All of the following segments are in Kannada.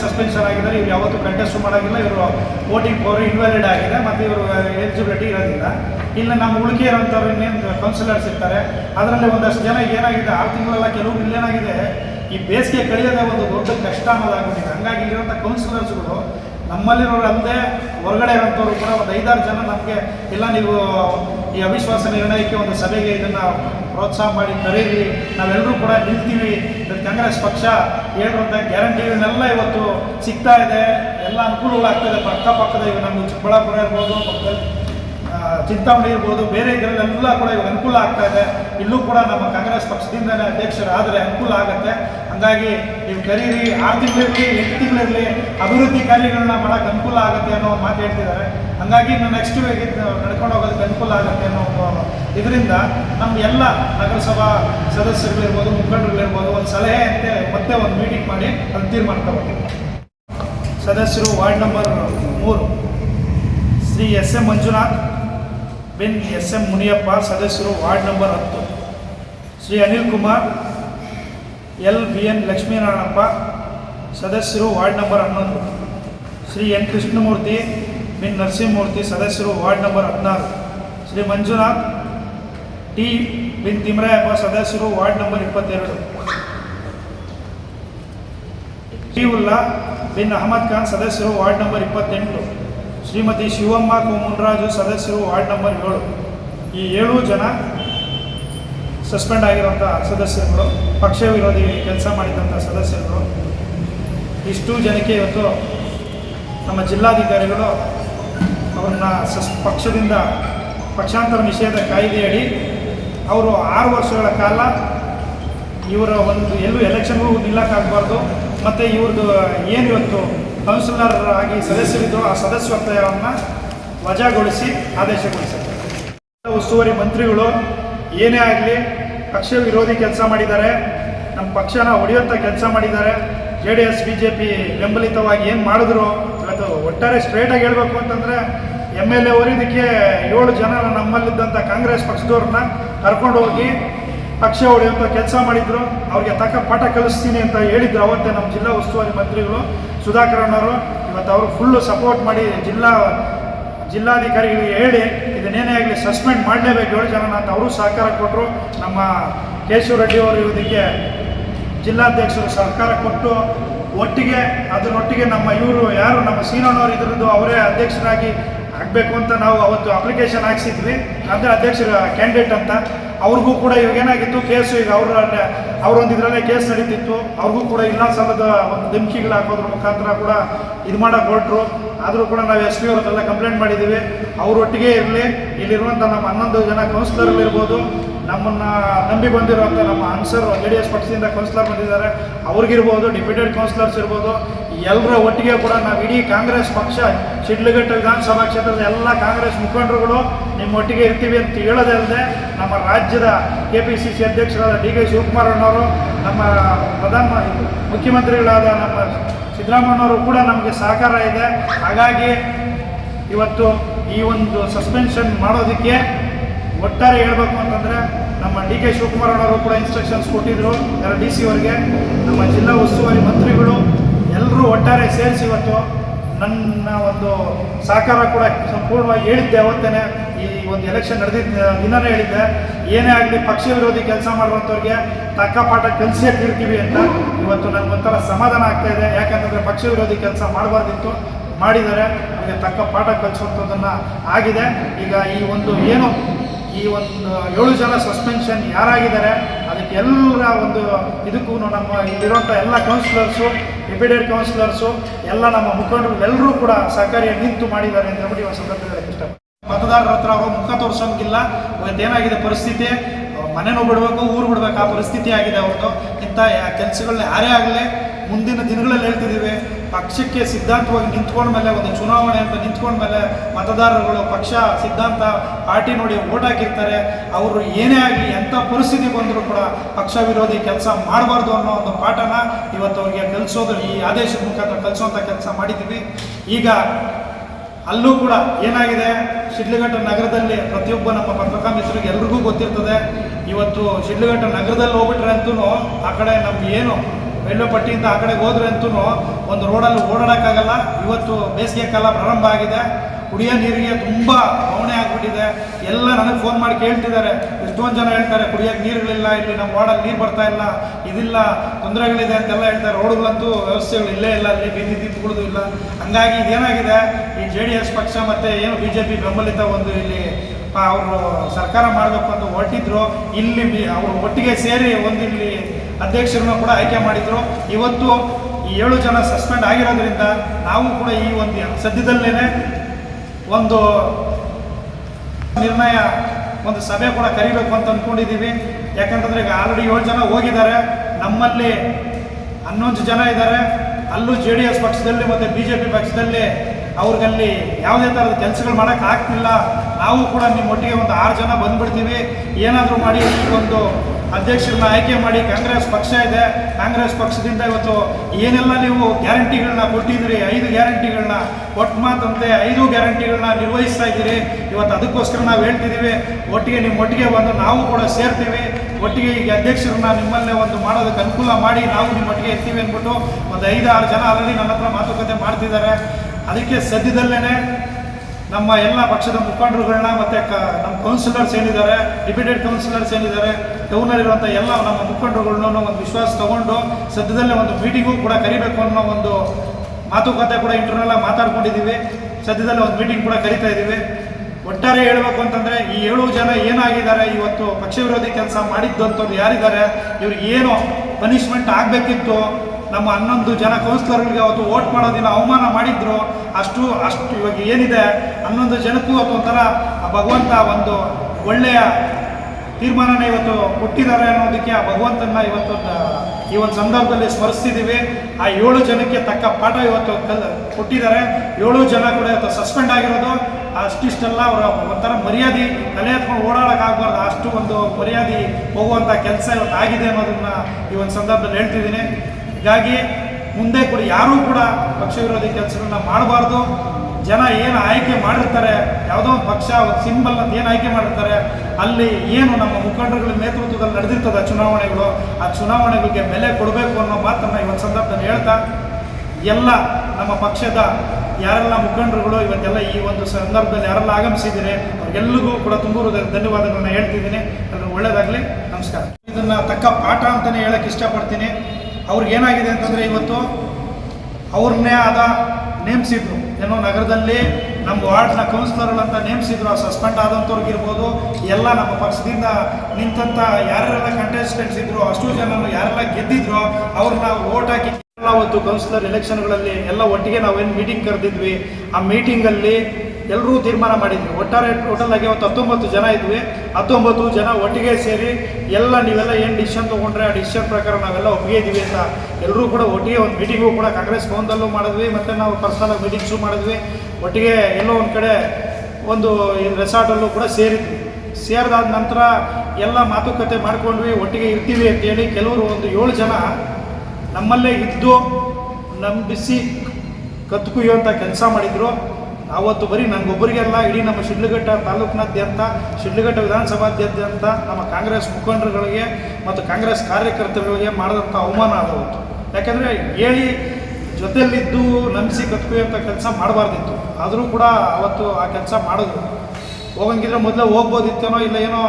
ಸಸ್ಪೆನ್ಷನ್ ಆಗಿದ್ದಾರೆ. ಇವ್ರು ಯಾವತ್ತೂ ಕಂಟೆಸ್ಟ್ ಮಾಡೋಂಗಿಲ್ಲ. ಇವರು ವೋಟಿಂಗ್ ಪವರ್ ಇನ್ವ್ಯಾಲಿಡ್ ಆಗಿದೆ. ಮತ್ತು ಇವರು ಎಲಿಜಿಬಿಲಿಟಿ ಇರೋದಿಲ್ಲ. ಇಲ್ಲ ನಮ್ಮ ಉಳಿಕೆ ಇರೋಂಥವ್ರು ಇನ್ನೇನು ಕೌನ್ಸಿಲರ್ಸ್ ಇರ್ತಾರೆ. ಅದರಲ್ಲಿ ಒಂದಷ್ಟು ಜನ ಏನಾಗಿದೆ? ಆರು ತಿಂಗಳೆಲ್ಲ ಕೆಲವು ಇಲ್ಲೇನಾಗಿದೆ ಈ ಬೇಸಿಗೆ ಕಳೆಯೋದೇ ಒಂದು ದೊಡ್ಡ ಕಷ್ಟ ಅನ್ನೋದಾಗ್ಬಿಟ್ಟಿದೆ. ಹಂಗಾಗಿ ಇಲ್ಲಿರೋಂಥ ಕೌನ್ಸಿಲರ್ಸ್ಗಳು ನಮ್ಮಲ್ಲಿರೋರು ಅಲ್ಲದೆ ಹೊರಗಡೆ ಇರೋಂಥವ್ರು ಕೂಡ ಒಂದು ಐದಾರು ಜನ ನಮಗೆ, ಇಲ್ಲ, ನೀವು ಈ ಅವಿಶ್ವಾಸ ನಿರ್ಣಯಕ್ಕೆ ಒಂದು ಸಭೆಗೆ ಇದನ್ನು ಪ್ರೋತ್ಸಾಹ ಮಾಡಿ, ಕರೀರಿ. ನಾವೆಲ್ಲರೂ ಕೂಡ ನಿಲ್ತೀವಿ. ಕಾಂಗ್ರೆಸ್ ಪಕ್ಷ ಗ್ಯಾರಂಟಿ ಗ್ಯಾರಂಟಿಗಳನ್ನೆಲ್ಲ ಇವತ್ತು ಸಿಗ್ತಾ ಇದೆ. ಎಲ್ಲ ಅನುಕೂಲಗಳಾಗ್ತದೆ ಅಕ್ಕಪಕ್ಕದ ಇವಾಗ ನಮ್ಮ ಚಿಕ್ಕಬಳ್ಳಾಪುರ ಇರ್ಬೋದು ಪಕ್ಕದಲ್ಲಿ ಚಿಂತಾಮಣಿ ಇರ್ಬೋದು, ಬೇರೆ ಇದರಲ್ಲೆಲ್ಲ ಕೂಡ ಇವಾಗ ಅನುಕೂಲ ಆಗ್ತಾ ಇದೆ. ಇಲ್ಲೂ ಕೂಡ ನಮ್ಮ ಕಾಂಗ್ರೆಸ್ ಪಕ್ಷದಿಂದಲೇ ಅಧ್ಯಕ್ಷರಾದರೆ ಅನುಕೂಲ ಆಗುತ್ತೆ. ಹಂಗಾಗಿ ನೀವು ಕರೀರಿ ಆರು ತಿಂಗಳಿರಲಿ ಎಂಟು ತಿಂಗಳಿರಲಿ ಅಭಿವೃದ್ಧಿ ಕಾರ್ಯಗಳನ್ನ ಮಾಡೋಕ್ಕೆ ಅನುಕೂಲ ಆಗುತ್ತೆ ಅನ್ನೋ ಒಂದು ಮಾತು ಹೇಳ್ತಿದ್ದಾರೆ. ಹಂಗಾಗಿ ಇನ್ನು ನೆಕ್ಸ್ಟ್ ನಡ್ಕೊಂಡು ಹೋಗೋದಕ್ಕೆ ಅನುಕೂಲ ಆಗುತ್ತೆ ಅನ್ನೋ ಒಂದು, ಇದರಿಂದ ನಮ್ಮ ಎಲ್ಲ ನಗರಸಭಾ ಸದಸ್ಯರುಗಳಿರ್ಬೋದು, ಮುಖಂಡರುಗಳಿರ್ಬೋದು ಒಂದು ಸಲಹೆ ಅಂತೆ ಮತ್ತೆ ಒಂದು ಮೀಟಿಂಗ್ ಮಾಡಿ ಅದು ತೀರ್ಮಾನ ತಗೋತೀವಿ. ಸದಸ್ಯರು ವಾರ್ಡ್ ನಂಬರ್ ಮೂರು, ಶ್ರೀ ಎಸ್ ಎಂ ಮಂಜುನಾಥ್, ಬಿನ್ ಎಸ್ ಎಂ ಮುನಿಯಪ್ಪ ಸದಸ್ಯರು ವಾರ್ಡ್ ನಂಬರ್ ಹತ್ತು, Shri Anil Kumar L B N Lakshminarayanappa ಸದಸ್ಯರು ವಾರ್ಡ್ ನಂಬರ್ ಹನ್ನೊಂದು. ಶ್ರೀ ಎನ್. ಕೃಷ್ಣಮೂರ್ತಿ ಬಿನ್ ನರಸಿಂಹಮೂರ್ತಿ ಸದಸ್ಯರು ವಾರ್ಡ್ ನಂಬರ್ ಹದಿನಾರು. ಶ್ರೀ ಮಂಜುನಾಥ್, ಟಿ. ಬಿನ್ ತಿಮ್ರಾಯಪ್ಪ ಸದಸ್ಯರು ವಾರ್ಡ್ ನಂಬರ್ ಇಪ್ಪತ್ತೆರಡು. ಉಲ್ಲಾ ಬಿನ್ ಅಹಮದ್ ಖಾನ್ ಸದಸ್ಯರು ವಾರ್ಡ್ ನಂಬರ್ ಇಪ್ಪತ್ತೆಂಟು. ಶ್ರೀಮತಿ ಶಿವಮ್ಮ ಕುಮುನ್ರಾಜು ಸದಸ್ಯರು ವಾರ್ಡ್ ನಂಬರ್ ಏಳು. ಈ ಏಳು ಜನ ಸಸ್ಪೆಂಡ್ ಆಗಿರುವಂಥ ಸದಸ್ಯರುಗಳು, ಪಕ್ಷ ವಿರೋಧಿ ಕೆಲಸ ಮಾಡಿದಂಥ ಸದಸ್ಯರುಗಳು, ಇಷ್ಟು ಜನಕ್ಕೆ ಇವತ್ತು ನಮ್ಮ ಜಿಲ್ಲಾಧಿಕಾರಿಗಳು ಅವ್ರನ್ನ ಸಸ್, ಪಕ್ಷದಿಂದ ಪಕ್ಷಾಂತರ ನಿಷೇಧ ಕಾಯ್ದೆಯಡಿ ಅವರು ಆರು ವರ್ಷಗಳ ಕಾಲ ಇವರ ಒಂದು ಎಲ್ಲೂ ಎಲೆಕ್ಷನ್ಗೂ ನಿಲ್ಲಕ್ಕಾಗಬಾರ್ದು. ಮತ್ತು ಇವ್ರದ್ದು ಏನು ಇವತ್ತು ಕೌನ್ಸಿಲರ್ ಆಗಿ ಸದಸ್ಯರಿದ್ದು ಆ ಸದಸ್ಯತ್ವವನ್ನು ವಜಾಗೊಳಿಸಿ ಆದೇಶಗೊಳಿಸಿದ್ದಾರೆ. ಉಸ್ತುವಾರಿ ಮಂತ್ರಿಗಳು ಏನೇ ಆಗಲಿ ಪಕ್ಷ ವಿರೋಧಿ ಕೆಲಸ ಮಾಡಿದ್ದಾರೆ. ನಮ್ಮ ಪಕ್ಷನ ಹೊಡೆಯುವಂಥ ಕೆಲಸ ಮಾಡಿದ್ದಾರೆ. J D S B J P ಬೆಂಬಲಿತವಾಗಿ ಏನು ಮಾಡಿದ್ರು ಅದು ಒಟ್ಟಾರೆ ಸ್ಟ್ರೇಟಾಗಿ ಹೇಳಬೇಕು ಅಂತಂದರೆ ಎಂ ಎಲ್ ಎ ಅವರಿದ್ದಕ್ಕೆ ಏಳು ಜನ ನಮ್ಮಲ್ಲಿದ್ದಂಥ ಕಾಂಗ್ರೆಸ್ ಪಕ್ಷದವ್ರನ್ನ ಕರ್ಕೊಂಡು ಹೋಗಿ ಪಕ್ಷ ಹೊಡೆಯುವಂಥ ಕೆಲಸ ಮಾಡಿದ್ರು. ಅವ್ರಿಗೆ ತಕ್ಕ ಪಾಠ ಕಲಿಸ್ತೀನಿ ಅಂತ ಹೇಳಿದ್ರು ಅವತ್ತೇ ನಮ್ಮ ಜಿಲ್ಲಾ ಉಸ್ತುವಾರಿ ಮಂತ್ರಿಗಳು ಸುಧಾಕರಣ್ಣವರು ಇವತ್ತು ಅವರು ಫುಲ್ಲು ಸಪೋರ್ಟ್ ಮಾಡಿ ಜಿಲ್ಲಾ ಜಿಲ್ಲಾಧಿಕಾರಿಗಳಿಗೆ ಹೇಳಿ, ಇದನ್ನೇನೇ ಆಗಲಿ ಸಸ್ಪೆಂಡ್ ಮಾಡಲೇಬೇಕು. ಏಳು ಜನ ಅಂತ ಅವರು ಸಹಕಾರ ಕೊಟ್ಟರು ನಮ್ಮ ಕೇಶವ ರೆಡ್ಡಿ ಅವರು ಇದಕ್ಕೆ ಜಿಲ್ಲಾಧ್ಯಕ್ಷರು ಸಹಕಾರ ಕೊಟ್ಟು, ಒಟ್ಟಿಗೆ, ಅದರೊಟ್ಟಿಗೆ ನಮ್ಮ ಇವರು ಯಾರು, ನಮ್ಮ ಸೀನಣ್ಣವ್ರು ಇದರದ್ದು ಅವರೇ ಅಧ್ಯಕ್ಷರಾಗಿ ಆಗಬೇಕು ಅಂತ ನಾವು ಅವತ್ತು ಅಪ್ಲಿಕೇಶನ್ ಹಾಕ್ಸಿದ್ವಿ. ಅಂದರೆ ಅಧ್ಯಕ್ಷರ ಕ್ಯಾಂಡಿಡೇಟ್ ಅಂತ. ಅವ್ರಿಗೂ ಕೂಡ ಇವಾಗ ಏನಾಗಿತ್ತು ಕೇಸು ಈಗ ಅವರ ಇದರಲ್ಲೇ ಕೇಸ್ ನಡೀತಿತ್ತು. ಅವ್ರಿಗೂ ಕೂಡ ಇಲ್ಲ ಸಲದ ಒಂದು ಧಮಕಿಗಳು ಹಾಕೋದ್ರ ಮುಖಾಂತರ ಕೂಡ ಇದು ಮಾಡಕ್ಕೆ ಹೊರಟ್ರು. ಆದರೂ ಕೂಡ ನಾವು ಎಸ್ ಪಿ ಅವರತ್ರೆಲ್ಲ ಕಂಪ್ಲೇಂಟ್ ಮಾಡಿದ್ದೀವಿ. ಅವರೊಟ್ಟಿಗೆ ಇರಲಿ. ಇಲ್ಲಿರುವಂಥ ನಮ್ಮ ಹನ್ನೊಂದು ಜನ ಕೌನ್ಸಿಲರ್ಗಳಿರ್ಬೋದು ನಮ್ಮನ್ನು ನಂಬಿ ಬಂದಿರುವಂಥ ನಮ್ಮ ಆನ್ಸರ್ ಜೆ ಡಿ ಎಸ್ ಪಕ್ಷದಿಂದ ಕೌನ್ಸಿಲರ್ ಬಂದಿದ್ದಾರೆ. ಅವ್ರಿಗಿರ್ಬೋದು ಡಿಪ್ಯೂಟೆಡ್ ಕೌನ್ಸಿಲರ್ಸ್ ಇರ್ಬೋದು. ಎಲ್ಲರ ಒಟ್ಟಿಗೆ ಕೂಡ ನಾವು ಇಡೀ ಕಾಂಗ್ರೆಸ್ ಪಕ್ಷ, ಶಿಡ್ಲಘಟ್ಟ ವಿಧಾನಸಭಾ ಕ್ಷೇತ್ರದ ಎಲ್ಲ ಕಾಂಗ್ರೆಸ್ ಮುಖಂಡರುಗಳು ನಿಮ್ಮ ಒಟ್ಟಿಗೆ ಇರ್ತೀವಿ ಅಂತ ಹೇಳೋದಲ್ಲದೆ ನಮ್ಮ ರಾಜ್ಯದ ಕೆ ಪಿ ಸಿ ಸಿ ಅಧ್ಯಕ್ಷರಾದ ಡಿ ಕೆ ಶಿವಕುಮಾರ್ ಅಣ್ಣವರು, ನಮ್ಮ ಪ್ರಧಾನ ಮುಖ್ಯಮಂತ್ರಿಗಳಾದ ನಮ್ಮ ಸಿದ್ದರಾಮಣ್ಣವರು ಕೂಡ ನಮಗೆ ಸಹಕಾರ ಇದೆ. ಹಾಗಾಗಿ ಇವತ್ತು ಈ ಒಂದು ಸಸ್ಪೆನ್ಷನ್ ಮಾಡೋದಕ್ಕೆ ಒಟ್ಟಾರೆ ಹೇಳಬೇಕು ಅಂತಂದರೆ, ನಮ್ಮ ಡಿ ಕೆ ಶಿವಕುಮಾರ್ ಅವರು ಕೂಡ ಇನ್ಸ್ಟ್ರಕ್ಷನ್ಸ್ ಕೊಟ್ಟಿದ್ದರು ಡಿ ಸಿ ಅವರಿಗೆ, ನಮ್ಮ ಜಿಲ್ಲಾ ಉಸ್ತುವಾರಿ ಮಂತ್ರಿಗಳು ಎಲ್ಲರೂ ಒಟ್ಟಾರೆ ಸೇರಿಸಿ ಇವತ್ತು ನನ್ನ ಒಂದು ಸಹಕಾರ ಕೂಡ ಸಂಪೂರ್ಣವಾಗಿ ಹೇಳಿದ್ದೆ ಅವತ್ತೇ ಈ ಒಂದು ಎಲೆಕ್ಷನ್ ನಡೆದಿದ್ದ ದಿನನೇ ಹೇಳಿದ್ದೆ. ಏನೇ ಆಗಲಿ ಪಕ್ಷ ವಿರೋಧಿ ಕೆಲಸ ಮಾಡುವಂಥವ್ರಿಗೆ ತಕ್ಕ ಪಾಠ ಕಲಿಸೇ ತೀರ್ತೀವಿ ಅಂತ ಇವತ್ತು ನನಗೊಂಥರ ಸಮಾಧಾನ ಆಗ್ತಾ ಇದೆ. ಯಾಕಂತಂದರೆ ಪಕ್ಷ ವಿರೋಧಿ ಕೆಲಸ ಮಾಡಬಾರ್ದಿತ್ತು, ಮಾಡಿದ್ದಾರೆ. ಅವರಿಗೆ ತಕ್ಕ ಪಾಠ ಕಲಿಸುವಂಥದ್ದನ್ನು ಆಗಿದೆ. ಈಗ ಈ ಒಂದು ಏನು ಈ ಒಂದು ಏಳು ಜನ ಸಸ್ಪೆನ್ಷನ್ ಯಾರಾಗಿದ್ದಾರೆ, ಅದಕ್ಕೆ ಎಲ್ಲರ ಒಂದು ಇದಕ್ಕೂ ನಮ್ಮ ಇಲ್ಲಿರುವಂಥ ಎಲ್ಲ ಕೌನ್ಸಿಲರ್ಸು ಡಿಪ್ಯೂಟೆಡ್ ಕೌನ್ಸಿಲರ್ಸು ಎಲ್ಲ ನಮ್ಮ ಮುಖಂಡರು ಎಲ್ಲರೂ ಕೂಡ ಸಹಕಾರಿಯಾಗಿ ನಿಂತು ಮಾಡಿದ್ದಾರೆ ಅಂತ ಹೇಳ್ಬಿಟ್ಟು ಒಂದು ಸಂದರ್ಭದಲ್ಲಿ ಇಷ್ಟ ಮತದಾರರ ಹತ್ರ ಅವರು ಮುಖ ತೋರಿಸೋಂಗಿಲ್ಲ. ಇವತ್ತೇನಾಗಿದೆ ಪರಿಸ್ಥಿತಿ? ಮನೆನೂ ಬಿಡಬೇಕು, ಊರು ಬಿಡಬೇಕು, ಆ ಪರಿಸ್ಥಿತಿ ಆಗಿದೆ ಅವ್ರದ್ದು ಇಂಥ ಕೆಲಸಗಳನ್ನ ಯಾರೇ ಆಗಲಿ ಮುಂದಿನ ದಿನಗಳಲ್ಲಿ ಹೇಳ್ತಿದ್ದೀವಿ. ಪಕ್ಷಕ್ಕೆ ಸಿದ್ಧಾಂತವಾಗಿ ನಿಂತ್ಕೊಂಡ ಮೇಲೆ, ಒಂದು ಚುನಾವಣೆ ಅಂತ ನಿಂತ್ಕೊಂಡ ಮೇಲೆ ಮತದಾರರುಗಳು ಪಕ್ಷ ಸಿದ್ಧಾಂತ ಪಾರ್ಟಿ ನೋಡಿ ಓಟ್ ಹಾಕಿರ್ತಾರೆ. ಅವರು ಏನೇ ಆಗಲಿ ಎಂಥ ಪರಿಸ್ಥಿತಿ ಬಂದರೂ ಕೂಡ ಪಕ್ಷ ವಿರೋಧಿ ಕೆಲಸ ಮಾಡಬಾರ್ದು ಅನ್ನೋ ಒಂದು ಪಾಠನ ಇವತ್ತು ಅವರಿಗೆ ಕಲಿಸೋದು, ಈ ಆದೇಶದ ಮುಖಾಂತರ ಕಲಿಸೋಂಥ ಕೆಲಸ ಮಾಡಿದ್ದೀವಿ. ಈಗ ಅಲ್ಲೂ ಕೂಡ ಏನಾಗಿದೆ? ಶಿಡ್ಲಘಟ್ಟ ನಗರದಲ್ಲಿ ಪ್ರತಿಯೊಬ್ಬ ನಮ್ಮ ಪತ್ರಿಕಾ ಮಿತ್ರರಿಗೆ ಎಲ್ರಿಗೂ ಗೊತ್ತಿರ್ತದೆ. ಇವತ್ತು ಶಿಡ್ಲಘಟ್ಟ ನಗರದಲ್ಲಿ ಹೋಗ್ಬಿಟ್ರೆ ಅಂತೂ ಆ ಕಡೆ ನಮ್ಗೆ ಏನು ರೈಲ್ವೆ ಪಟ್ಟಿಯಿಂದ ಆ ಕಡೆಗೆ ಹೋದ್ರೆ ಅಂತೂ ಒಂದು ರೋಡಲ್ಲಿ ಓಡಾಡೋಕ್ಕಾಗಲ್ಲ. ಇವತ್ತು ಬೇಸಿಗೆ ಕಾಲ ಪ್ರಾರಂಭ ಆಗಿದೆ. ಕುಡಿಯೋ ನೀರಿಗೆ ತುಂಬ ಬವಣೆ ಆಗಿಬಿಟ್ಟಿದೆ. ಎಲ್ಲ ನನಗೆ ಫೋನ್ ಮಾಡಿ ಕೇಳ್ತಿದ್ದಾರೆ. ಎಷ್ಟೊಂದು ಜನ ಹೇಳ್ತಾರೆ, ಕುಡಿಯೋಕ್ಕೆ ನೀರುಗಳಿಲ್ಲ, ಇಲ್ಲಿ ನಮ್ಮ ವಾರ್ಡಲ್ಲಿ ನೀರು ಬರ್ತಾ ಇಲ್ಲ, ಇದಿಲ್ಲ, ತೊಂದರೆಗಳಿದೆ ಅಂತೆಲ್ಲ ಹೇಳ್ತಾರೆ. ರೋಡ್ಗಳಂತೂ ವ್ಯವಸ್ಥೆಗಳು ಇಲ್ಲೇ ಇಲ್ಲ, ಅಲ್ಲಿ ಬೀದಿ ದೀಪಗಳದು ಇಲ್ಲ. ಹಂಗಾಗಿ ಇದೇನಾಗಿದೆ, ಈ ಜೆ ಡಿ ಎಸ್ ಪಕ್ಷ ಮತ್ತು ಏನು ಬಿ ಜೆ ಪಿ ಬೆಂಬಲಿತ ಒಂದು ಇಲ್ಲಿ ಅವರು ಸರ್ಕಾರ ಮಾಡಬೇಕು ಅಂತ ಹೊರಟಿದ್ರು. ಇಲ್ಲಿ ಅವರು ಒಟ್ಟಿಗೆ ಸೇರಿ ಒಂದು ಇಲ್ಲಿ ಅಧ್ಯಕ್ಷರನ್ನು ಕೂಡ ಆಯ್ಕೆ ಮಾಡಿದ್ರು. ಇವತ್ತು ಈ ಏಳು ಜನ ಸಸ್ಪೆಂಡ್ ಆಗಿರೋದ್ರಿಂದ ನಾವು ಕೂಡ ಈ ಒಂದು ಸದ್ಯದಲ್ಲೇ ಒಂದು ನಿರ್ಣಯ, ಒಂದು ಸಭೆ ಕೂಡ ಕರಿಬೇಕು ಅಂತ ಅಂದ್ಕೊಂಡಿದ್ದೀವಿ ಯಾಕಂತಂದ್ರೆ ಈಗ ಆಲ್ರೆಡಿ ಏಳು ಜನ ಹೋಗಿದ್ದಾರೆ. ನಮ್ಮಲ್ಲಿ ಹನ್ನೊಂದು ಜನ ಇದ್ದಾರೆ. ಅಲ್ಲೂ ಜೆ ಡಿ ಎಸ್ ಪಕ್ಷದಲ್ಲಿ ಮತ್ತು ಬಿ ಜೆ ಪಿ ಪಕ್ಷದಲ್ಲಿ ಅವ್ರಿಗಲ್ಲಿ ಯಾವುದೇ ಥರದ ಕೆಲಸಗಳು ಮಾಡೋಕ್ಕೆ ಆಗ್ತಿಲ್ಲ. ನಾವು ಕೂಡ ನಿಮ್ಮ ಒಟ್ಟಿಗೆ ಒಂದು ಆರು ಜನ ಬಂದ್ಬಿಡ್ತೀವಿ. ಏನಾದರೂ ಮಾಡಿ ಒಂದು ಅಧ್ಯಕ್ಷರನ್ನ ಆಯ್ಕೆ ಮಾಡಿ ಕಾಂಗ್ರೆಸ್ ಪಕ್ಷ ಇದೆ. ಕಾಂಗ್ರೆಸ್ ಪಕ್ಷದಿಂದ ಇವತ್ತು ಏನೆಲ್ಲ ನೀವು ಗ್ಯಾರಂಟಿಗಳನ್ನ ಕೊಟ್ಟಿದ್ದೀರಿ? ಐದು ಗ್ಯಾರಂಟಿಗಳನ್ನ ಒಟ್ಟು ಮಾತಂತೆ ಐದು ಗ್ಯಾರಂಟಿಗಳನ್ನ ನಿರ್ವಹಿಸ್ತಾ ಇದ್ದೀರಿ. ಇವತ್ತು ಅದಕ್ಕೋಸ್ಕರ ನಾವು ಹೇಳ್ತಿದ್ದೀವಿ, ಒಟ್ಟಿಗೆ ನಿಮ್ಮ ಒಟ್ಟಿಗೆ ಬಂದು ನಾವು ಕೂಡ ಸೇರ್ತೀವಿ. ಒಟ್ಟಿಗೆ ಈಗ ಅಧ್ಯಕ್ಷರನ್ನ ನಿಮ್ಮಲ್ಲೇ ಒಂದು ಮಾಡೋದಕ್ಕೆ ಅನುಕೂಲ ಮಾಡಿ ನಾವು ನಿಮ್ಮ ಒಟ್ಟಿಗೆ ಇರ್ತೀವಿ ಅಂದ್ಬಿಟ್ಟು ಒಂದು ಐದು ಆರು ಜನ ಆಲ್ರೆಡಿ ನನ್ನ ಹತ್ರ ಮಾತುಕತೆ ಮಾಡ್ತಿದ್ದಾರೆ. ಅದಕ್ಕೆ ಸದ್ಯದಲ್ಲೇ ನಮ್ಮ ಎಲ್ಲ ಪಕ್ಷದ ಮುಖಂಡರುಗಳನ್ನ ಮತ್ತು ಕ ನಮ್ಮ ಕೌನ್ಸಿಲರ್ಸ್ ಏನಿದ್ದಾರೆ ಡಿಪ್ಯೂಟೆಡ್ ಕೌನ್ಸಿಲರ್ಸ್ ಏನಿದ್ದಾರೆ ಟೌನಲ್ಲಿರುವಂಥ ಎಲ್ಲ ನಮ್ಮ ಮುಖಂಡರುಗಳನ್ನ ಒಂದು ವಿಶ್ವಾಸ ತಗೊಂಡು ಸದ್ಯದಲ್ಲೇ ಒಂದು ಮೀಟಿಂಗು ಕೂಡ ಕರಿಬೇಕು ಅನ್ನೋ ಒಂದು ಮಾತುಕತೆ ಕೂಡ ಇಂಟರ್ನಲ್ಲ ಮಾತಾಡ್ಕೊಂಡಿದ್ದೀವಿ. ಸದ್ಯದಲ್ಲೇ ಒಂದು ಮೀಟಿಂಗ್ ಕೂಡ ಕರಿತಾ ಇದ್ದೀವಿ. ಒಟ್ಟಾರೆ ಹೇಳಬೇಕು ಅಂತಂದರೆ ಈ ಏಳು ಜನ ಏನಾಗಿದ್ದಾರೆ, ಇವತ್ತು ಪಕ್ಷ ವಿರೋಧಿ ಕೆಲಸ ಮಾಡಿದ್ದು ಅಂತವ್ರು ಯಾರಿದ್ದಾರೆ, ಇವ್ರಿಗೆ ಏನು ಪನಿಷ್ಮೆಂಟ್ ಆಗಬೇಕಿತ್ತು? ನಮ್ಮ ಹನ್ನೊಂದು ಜನ ಕೌನ್ಸಿಲರ್ಗಳಿಗೆ ಅವತ್ತು ವೋಟ್ ಮಾಡೋದಿನ ಅವಮಾನ ಮಾಡಿದ್ರು. ಅಷ್ಟು ಅಷ್ಟು ಇವಾಗ ಏನಿದೆ? ಹನ್ನೊಂದು ಜನಕ್ಕೂ ಅವತ್ತು ಒಂಥರ ಭಗವಂತ ಒಂದು ಒಳ್ಳೆಯ ತೀರ್ಮಾನನ ಇವತ್ತು ಕೊಟ್ಟಿದ್ದಾರೆ ಅನ್ನೋದಕ್ಕೆ ಆ ಭಗವಂತನ ಇವತ್ತು ಈ ಒಂದು ಸಂದರ್ಭದಲ್ಲಿ ಸ್ಮರಿಸ್ತಿದ್ದೀವಿ. ಆ ಏಳು ಜನಕ್ಕೆ ತಕ್ಕ ಪಾಠ ಇವತ್ತು ಕಲ್, ಕೊಟ್ಟಿದ್ದಾರೆ. ಏಳು ಜನ ಕೂಡ ಇವತ್ತು ಸಸ್ಪೆಂಡ್ ಆಗಿರೋದು. ಅಷ್ಟಿಷ್ಟೆಲ್ಲ ಅವರ ಒಂಥರ ಮರ್ಯಾದೆ, ತಲೆ ಎತ್ಕೊಂಡು ಓಡಾಡೋಕ್ಕಾಗಬಾರ್ದು ಅಷ್ಟು ಒಂದು ಮರ್ಯಾದೆ ಹೋಗುವಂಥ ಕೆಲಸ ಇವತ್ತು ಆಗಿದೆ ಅನ್ನೋದನ್ನ ಈ ಒಂದು ಸಂದರ್ಭದಲ್ಲಿ ಹೇಳ್ತಿದ್ದೀನಿ. ಹೀಗಾಗಿ ಮುಂದೆ ಕೂಡ ಯಾರೂ ಕೂಡ ಪಕ್ಷ ವಿರೋಧಿ ಕೆಲಸಗಳನ್ನ ಮಾಡಬಾರ್ದು. ಜನ ಏನು ಆಯ್ಕೆ ಮಾಡಿರ್ತಾರೆ, ಯಾವುದೋ ಪಕ್ಷ, ಒಂದು ಸಿಂಬಲ್ ಅಂತ ಏನು ಆಯ್ಕೆ ಮಾಡಿರ್ತಾರೆ, ಅಲ್ಲಿ ಏನು ನಮ್ಮ ಮುಖಂಡರುಗಳ ನೇತೃತ್ವದಲ್ಲಿ ನಡೆದಿರ್ತದೆ ಚುನಾವಣೆಗಳು, ಆ ಚುನಾವಣೆಗಳಿಗೆ ಬೆಲೆ ಕೊಡಬೇಕು ಅನ್ನೋ ಮಾತನ್ನು ಒಂದು ಸಂದರ್ಭದಲ್ಲಿ ಹೇಳ್ತಾ, ಎಲ್ಲ ನಮ್ಮ ಪಕ್ಷದ ಯಾರೆಲ್ಲ ಮುಖಂಡರುಗಳು ಇವತ್ತೆಲ್ಲ ಈ ಒಂದು ಸಂದರ್ಭದಲ್ಲಿ ಯಾರೆಲ್ಲ ಆಗಮಿಸಿದ್ದೀರಿ ಅವ್ರಿಗೆಲ್ಲರಿಗೂ ಕೂಡ ತುಂಬ ಧನ್ಯವಾದಗಳನ್ನ ಹೇಳ್ತಿದ್ದೀನಿ. ಎಲ್ಲರೂ ಒಳ್ಳೇದಾಗಲಿ. ನಮಸ್ಕಾರ. ಇದನ್ನು ತಕ್ಕ ಪಾಠ ಅಂತಲೇ ಹೇಳಕ್ಕೆ ಇಷ್ಟಪಡ್ತೀನಿ. ಅವ್ರಿಗೇನಾಗಿದೆ ಅಂತಂದರೆ ಇವತ್ತು ಅವ್ರನ್ನೇ ಆದ ನೇಮಿಸಿದ್ರು. ಏನೋ ನಗರದಲ್ಲಿ ನಮ್ಮ ವಾರ್ಡ್ನ ಕೌನ್ಸಿಲರ್ಗಳಂತ ನೇಮಿಸಿದ್ರು ಆ ಸಸ್ಪೆಂಡ್ ಆದಂಥವ್ರಿಗಿರ್ಬೋದು, ಎಲ್ಲ ನಮ್ಮ ಪಕ್ಷದಿಂದ ನಿಂತಂಥ ಯಾರೆಲ್ಲ ಕಂಟೆಸ್ಟೆಂಟ್ಸ್ ಇದ್ರು, ಅಷ್ಟು ಜನರು ಯಾರೆಲ್ಲ ಗೆದ್ದಿದ್ರು, ಅವ್ರನ್ನ ಓಟ್ ಹಾಕಿ ಒಂದು ಕೌನ್ಸಿಲರ್ ಎಲೆಕ್ಷನ್ಗಳಲ್ಲಿ ಎಲ್ಲ ಒಟ್ಟಿಗೆ ನಾವೇನು ಮೀಟಿಂಗ್ ಕರೆದಿದ್ವಿ, ಆ ಮೀಟಿಂಗಲ್ಲಿ ಎಲ್ಲರೂ ತೀರ್ಮಾನ ಮಾಡಿದ್ವಿ. ಒಟ್ಟಾರೆ ಟೋಟಲ್ ಆಗಿ ಅವತ್ತು ಹತ್ತೊಂಬತ್ತು ಜನ ಇದ್ವಿ. ಹತ್ತೊಂಬತ್ತು ಜನ ಒಟ್ಟಿಗೆ ಸೇರಿ ಎಲ್ಲ ನೀವೆಲ್ಲ ಏನು ಡಿಸಿಷನ್ ತೊಗೊಂಡ್ರೆ ಆ ಡಿಸಿಷನ್ ಪ್ರಕಾರ ನಾವೆಲ್ಲ ಒಪ್ಪಿಗೆ ಇದ್ದೀವಿ ಅಂತ ಎಲ್ಲರೂ ಕೂಡ ಒಟ್ಟಿಗೆ ಒಂದು ಮೀಟಿಂಗು ಕೂಡ ಕಾಂಗ್ರೆಸ್ ಭವನದಲ್ಲೂ ಮಾಡಿದ್ವಿ, ಮತ್ತು ನಾವು ಪರ್ಸನಲ್ ಮೀಟಿಂಗ್ಸು ಮಾಡಿದ್ವಿ. ಒಟ್ಟಿಗೆ ಎಲ್ಲೋ ಒಂದು ಕಡೆ ಒಂದು ರೆಸಾರ್ಟಲ್ಲೂ ಕೂಡ ಸೇರಿದ್ವಿ. ಸೇರಿದಾದ ನಂತರ ಎಲ್ಲ ಮಾತುಕತೆ ಮಾಡ್ಕೊಂಡ್ವಿ, ಒಟ್ಟಿಗೆ ಇರ್ತೀವಿ ಅಂತೇಳಿ ಕೆಲವರು ಒಂದು ಏಳು ಜನ ನಮ್ಮಲ್ಲೇ ಇದ್ದು ನಂಬಿಸಿ ಕತ್ತು ಕೆಲಸ ಮಾಡಿದರು. ಅವತ್ತು ಬರೀ ನನಗೊಬ್ಬರಿಗೆಲ್ಲ ಇಡೀ ನಮ್ಮ ಶಿಡ್ಲಘಟ್ಟ ತಾಲೂಕಿನಾದ್ಯಂತ, ಶಿಡ್ಲಘಟ್ಟ ವಿಧಾನಸಭಾದ್ಯಂತ ನಮ್ಮ ಕಾಂಗ್ರೆಸ್ ಮುಖಂಡರುಗಳಿಗೆ ಮತ್ತು ಕಾಂಗ್ರೆಸ್ ಕಾರ್ಯಕರ್ತರುಗಳಿಗೆ ಮಾಡಿದಂಥ ಅವಮಾನ ಆದವತ್ತು ಯಾಕೆಂದರೆ ಹೇಳಿ ಜೊತೆಯಲ್ಲಿದ್ದು ನಂಬಿಸಿ ಕತ್ಕೊಯ್ಯುವಂಥ ಕೆಲಸ ಮಾಡಬಾರ್ದಿತ್ತು. ಆದರೂ ಕೂಡ ಅವತ್ತು ಆ ಕೆಲಸ ಮಾಡಿದ್ರು. ಹೋಗಂಗಿದ್ರೆ ಮೊದಲೇ ಹೋಗ್ಬೋದಿತ್ತೇನೋ ಇಲ್ಲ ಏನೋ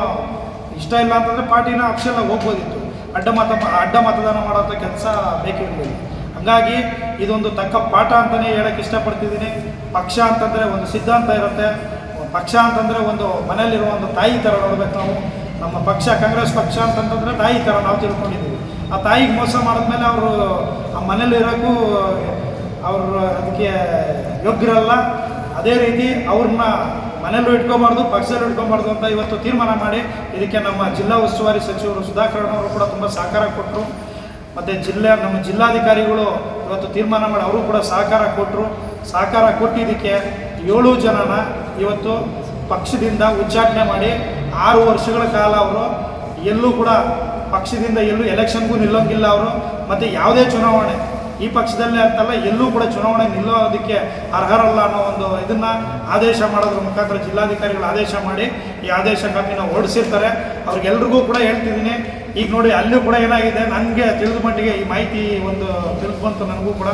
ಇಷ್ಟ ಇಲ್ಲ ಅಂತಂದರೆ ಪಾರ್ಟಿನ ಅಕ್ಷರ ಹೋಗ್ಬೋದಿತ್ತು. ಅಡ್ಡ ಮತ ಅಡ್ಡ ಮತದಾನ ಮಾಡೋಂಥ ಕೆಲಸ ಬೇಕಿರಲಿಲ್ಲ ಹಾಗಾಗಿ ಇದೊಂದು ತಕ್ಕ ಪಾಠ ಅಂತಲೇ ಹೇಳಕ್ಕೆ ಇಷ್ಟಪಡ್ತಿದ್ದೀನಿ. ಪಕ್ಷ ಅಂತಂದರೆ ಒಂದು ಸಿದ್ಧಾಂತ ಇರುತ್ತೆ. ಪಕ್ಷ ಅಂತಂದರೆ ಒಂದು ಮನೆಯಲ್ಲಿರುವ ಒಂದು ತಾಯಿ ಥರ ನೋಡ್ಬೇಕು ನಾವು. ನಮ್ಮ ಪಕ್ಷ ಕಾಂಗ್ರೆಸ್ ಪಕ್ಷ ಅಂತಂತಂದರೆ ತಾಯಿ ಥರ ನಾವು ತಿಳ್ಕೊಂಡಿದ್ದೀವಿ. ಆ ತಾಯಿಗೆ ಮೋಸ ಮಾಡಿದ್ಮೇಲೆ ಅವರು ಆ ಮನೇಲಿ ಇರೋಕ್ಕೂ ಅವರು ಅದಕ್ಕೆ ಯೋಗ್ಯರಲ್ಲ. ಅದೇ ರೀತಿ ಅವ್ರನ್ನ ಮನೇಲೂ ಇಟ್ಕೊಬಾರ್ದು, ಪಕ್ಷದಲ್ಲೂ ಇಟ್ಕೊಬಾರ್ದು ಅಂತ ಇವತ್ತು ತೀರ್ಮಾನ ಮಾಡಿ ಇದಕ್ಕೆ ನಮ್ಮ ಜಿಲ್ಲಾ ಉಸ್ತುವಾರಿ ಸಚಿವರು ಸುಧಾಕರ್ ಅವರು ಕೂಡ ತುಂಬ ಸಹಕಾರ ಕೊಟ್ಟರು ಮತ್ತು ಜಿಲ್ಲೆ, ನಮ್ಮ ಜಿಲ್ಲಾಧಿಕಾರಿಗಳು ಇವತ್ತು ತೀರ್ಮಾನ ಮಾಡಿ ಅವರು ಕೂಡ ಸಹಕಾರ ಕೊಟ್ಟರು ಸಹಕಾರ ಕೊಟ್ಟಿದ್ದಕ್ಕೆ ಏಳು ಜನನ ಇವತ್ತು ಪಕ್ಷದಿಂದ ಉಚ್ಚಾಟನೆ ಮಾಡಿ ಆರು ವರ್ಷಗಳ ಕಾಲ ಅವರು ಎಲ್ಲೂ ಕೂಡ ಪಕ್ಷದಿಂದ ಎಲ್ಲೂ ಎಲೆಕ್ಷನ್ಗೂ ನಿಲ್ಲೋಂಗಿಲ್ಲ ಅವರು. ಮತ್ತು ಯಾವುದೇ ಚುನಾವಣೆ ಈ ಪಕ್ಷದಲ್ಲೇ ಅಂತಲ್ಲ, ಎಲ್ಲೂ ಕೂಡ ಚುನಾವಣೆ ನಿಲ್ಲೋದಕ್ಕೆ ಅರ್ಹರಲ್ಲ ಅನ್ನೋ ಒಂದು ಇದನ್ನ ಆದೇಶ ಮಾಡೋದ್ರ ಮುಖಾಂತರ ಜಿಲ್ಲಾಧಿಕಾರಿಗಳು ಆದೇಶ ಮಾಡಿ ಈ ಆದೇಶ ಕಾಪಿನ ಓಡಿಸಿರ್ತಾರೆ ಅವ್ರಿಗೆಲ್ರಿಗೂ ಕೂಡ ಹೇಳ್ತಿದ್ದೀನಿ. ಈಗ ನೋಡಿ, ಅಲ್ಲೂ ಕೂಡ ಏನಾಗಿದೆ? ನನಗೆ ತಿಳಿದ ಮಟ್ಟಿಗೆ ಈ ಮಾಹಿತಿ ಒಂದು ತಿಳಿದು ನನಗೂ ಕೂಡ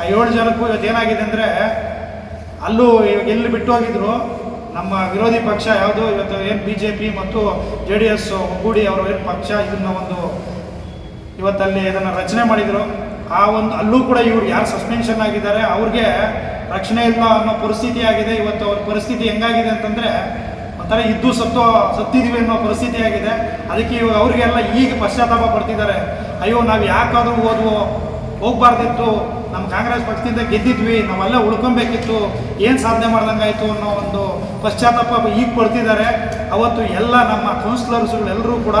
ಆ ಏಳು ಜನಕ್ಕೂ ಇವತ್ತು ಏನಾಗಿದೆ ಅಂದರೆ, ಅಲ್ಲೂ ಇವಾಗ ಎಲ್ಲಿ ಬಿಟ್ಟು ಹೋಗಿದ್ರು? ನಮ್ಮ ವಿರೋಧಿ ಪಕ್ಷ ಯಾವುದು? ಇವತ್ತು ಏನು ಬಿ ಜೆ ಪಿ ಮತ್ತು ಜೆ ಡಿ ಎಸ್ ಒಗ್ಗೂಡಿ ಅವರು ಏನು ಪಕ್ಷ? ಇದನ್ನ ಒಂದು ಇವತ್ತಲ್ಲಿ ಇದನ್ನು ರಚನೆ ಮಾಡಿದರು. ಆ ಒಂದು ಅಲ್ಲೂ ಕೂಡ ಇವ್ರು ಯಾರು ಸಸ್ಪೆನ್ಷನ್ ಆಗಿದ್ದಾರೆ, ಅವ್ರಿಗೆ ರಕ್ಷಣೆ ಇಲ್ಲ ಅನ್ನೋ ಪರಿಸ್ಥಿತಿ ಆಗಿದೆ. ಇವತ್ತು ಅವ್ರ ಪರಿಸ್ಥಿತಿ ಹೆಂಗಾಗಿದೆ ಅಂತಂದರೆ, ಒಂಥರ ಇದ್ದು ಸತ್ತೋ, ಸತ್ತಿದ್ವಿ ಅನ್ನೋ ಪರಿಸ್ಥಿತಿ ಆಗಿದೆ. ಅದಕ್ಕೆ ಇವಾಗ ಅವರಿಗೆಲ್ಲ ಈಗ ಪಶ್ಚಾತ್ತಾಪ ಪಡ್ತಿದ್ದಾರೆ. ಅಯ್ಯೋ, ನಾವು ಯಾಕಾದರೂ ಓದುವ ಹೋಗ್ಬಾರ್ದಿತ್ತು. ನಮ್ಮ ಕಾಂಗ್ರೆಸ್ ಪಕ್ಷದಿಂದ ಗೆದ್ದಿದ್ವಿ, ನಾವೆಲ್ಲ ಉಳ್ಕೊಬೇಕಿತ್ತು. ಏನು ಸಾಧನೆ ಮಾಡ್ದಂಗಾಯ್ತು ಅನ್ನೋ ಒಂದು ಪಶ್ಚಾತ್ತಾಪ ಈಗ ಪಡ್ತಿದ್ದಾರೆ. ಅವತ್ತು ಎಲ್ಲ ನಮ್ಮ ಕೌನ್ಸಿಲರ್ಸ್ಗಳೆಲ್ಲರೂ ಕೂಡ,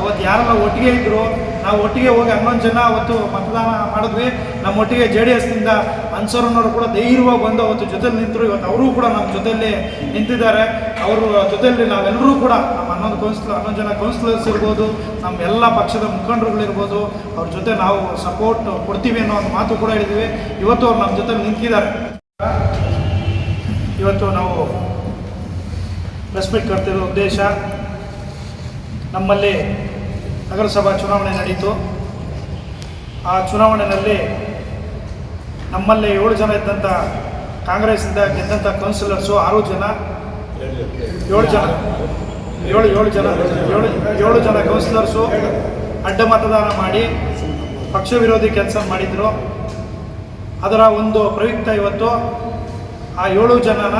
ಅವತ್ತು ಯಾರೆಲ್ಲ ಒಟ್ಟಿಗೆ ಇದ್ದರು ನಾವು ಒಟ್ಟಿಗೆ ಹೋಗಿ ಹನ್ನೊಂದು ಜನ ಅವತ್ತು ಮತದಾನ ಮಾಡಿದ್ವಿ. ನಮ್ಮ ಒಟ್ಟಿಗೆ ಜೆ ಡಿ ಎಸ್ನಿಂದ ಅನ್ಸರ್ನವರು ಕೂಡ ಧೈರ್ಯವಾಗಿ ಬಂದು ಅವತ್ತು ಜೊತೆಲಿ ನಿಂತರು. ಇವತ್ತು ಅವರು ಕೂಡ ನಮ್ಮ ಜೊತೆಯಲ್ಲಿ ನಿಂತಿದ್ದಾರೆ. ಅವರು ಜೊತೆಯಲ್ಲಿ ನಾವೆಲ್ಲರೂ ಕೂಡ ನಮ್ಮ ಹನ್ನೊಂದು ಕೌನ್ಸಿಲರ್ ಹನ್ನೊಂದು ಜನ ಕೌನ್ಸಿಲರ್ಸ್ ಇರ್ಬೋದು, ನಮ್ಮ ಎಲ್ಲ ಪಕ್ಷದ ಮುಖಂಡರುಗಳಿರ್ಬೋದು, ಅವ್ರ ಜೊತೆ ನಾವು ಸಪೋರ್ಟ್ ಕೊಡ್ತೀವಿ ಅನ್ನೋ ಒಂದು ಮಾತು ಕೂಡ ಹೇಳಿದ್ವಿ ಇವತ್ತು ಅವ್ರು ನಮ್ಮ ಜೊತೆ ನಿಂತಿದ್ದಾರೆ. ಇವತ್ತು ನಾವು ರೆಸ್ಪೆಕ್ಟ್ ಕೊಡ್ತಿರೋ ಉದ್ದೇಶ ನಮ್ಮಲ್ಲಿ ನಗರಸಭಾ ಚುನಾವಣೆ ನಡೀತು. ಆ ಚುನಾವಣೆಯಲ್ಲಿ ನಮ್ಮಲ್ಲಿ ಏಳು ಜನ ಇದ್ದಂಥ ಕಾಂಗ್ರೆಸ್ಸಿಂದ ಗೆದ್ದಂಥ ಕೌನ್ಸಿಲರ್ಸು ಆರು ಜನ. ಏಳು ಜನ. ಏಳು ಏಳು ಜನ. ಏಳು ಏಳು ಜನ ಕೌನ್ಸಿಲರ್ಸು ಅಡ್ಡ ಮತದಾನ ಮಾಡಿ ಪಕ್ಷ ವಿರೋಧಿ ಕೆಲಸ ಮಾಡಿದರು. ಅದರ ಒಂದು ಪ್ರಯುಕ್ತ ಇವತ್ತು ಆ ಏಳು ಜನನ